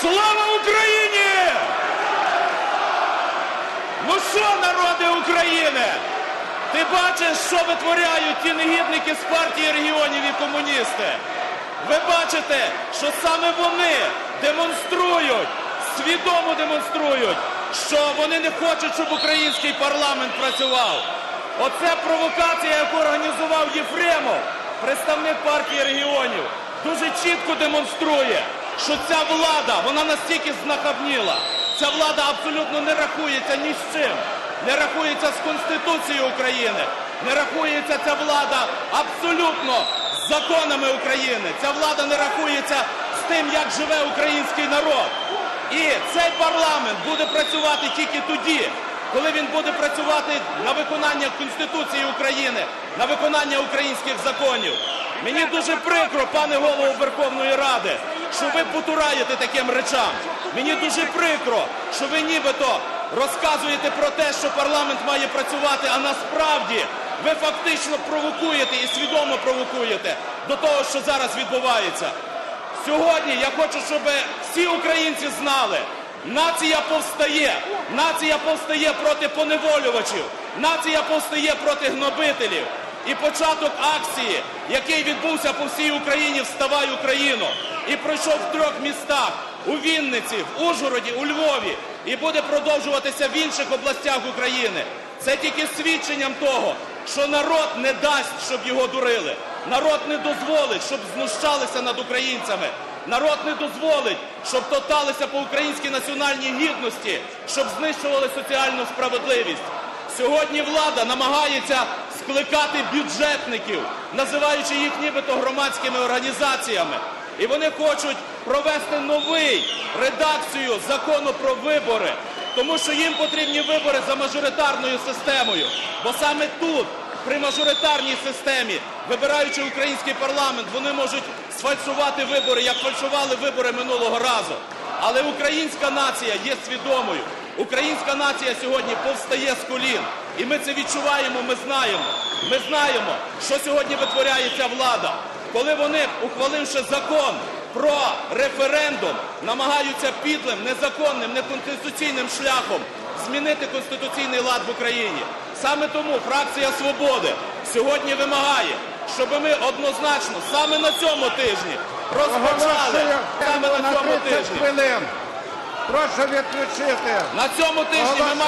Слава Україні! Ну що, народи України? Ти бачиш, що витворяють ті негідники з партії регіонів і комуністи? Ви бачите, що саме вони демонструють, свідомо демонструють, що вони не хочуть, щоб український парламент працював. Оце провокація, яку організував Єфремов, представник партії регіонів, дуже чітко демонструє, що ця влада, вона настільки знахабніла, ця влада абсолютно не рахується ні з чим, не рахується з Конституцією України, не рахується ця влада абсолютно з законами України. Ця влада не рахується з тим, як живе український народ. І цей парламент буде працювати тільки тоді, коли він буде працювати на виконання Конституції України, на виконання українських законів. Мені дуже прикро, пане голово Верховної Ради, що ви потураєте таким речам. Мені дуже прикро, що ви нібито розказуєте про те, що парламент має працювати, а насправді ви фактично провокуєте і свідомо провокуєте до того, що зараз відбувається. Сьогодні я хочу, щоб всі українці знали, нація повстає, нація повстає проти поневолювачів, нація повстає проти гнобителів. І початок акції, який відбувся по всій Україні «Вставай Україно!» і пройшов в трьох містах у Вінниці, в Ужгороді, у Львові і буде продовжуватися в інших областях України. Це тільки свідченням того, що народ не дасть, щоб його дурили. Народ не дозволить, щоб знущалися над українцями. Народ не дозволить, щоб тоталися по українській національній гідності, щоб знищували соціальну справедливість. Сьогодні влада намагається скликати бюджетників, називаючи їх нібито громадськими організаціями. І вони хочуть провести новий редакцію закону про вибори, тому що їм потрібні вибори за мажоритарною системою. Бо саме тут, при мажоритарній системі, вибираючи український парламент, вони можуть сфальшувати вибори, як фальшували вибори минулого разу. Але українська нація є свідомою. Українська нація сьогодні повстає з колін. І ми це відчуваємо, ми знаємо. Ми знаємо, що сьогодні витворяє ця влада. Коли вони, ухваливши закон про референдум, намагаються підлим, незаконним, неконституційним шляхом змінити конституційний лад в Україні. Саме тому фракція «Свободи» сьогодні вимагає, щоб ми однозначно саме на цьому тижні розпочали саме на на цьому тижні. Прошу відключити. На цьому тижні ми маємо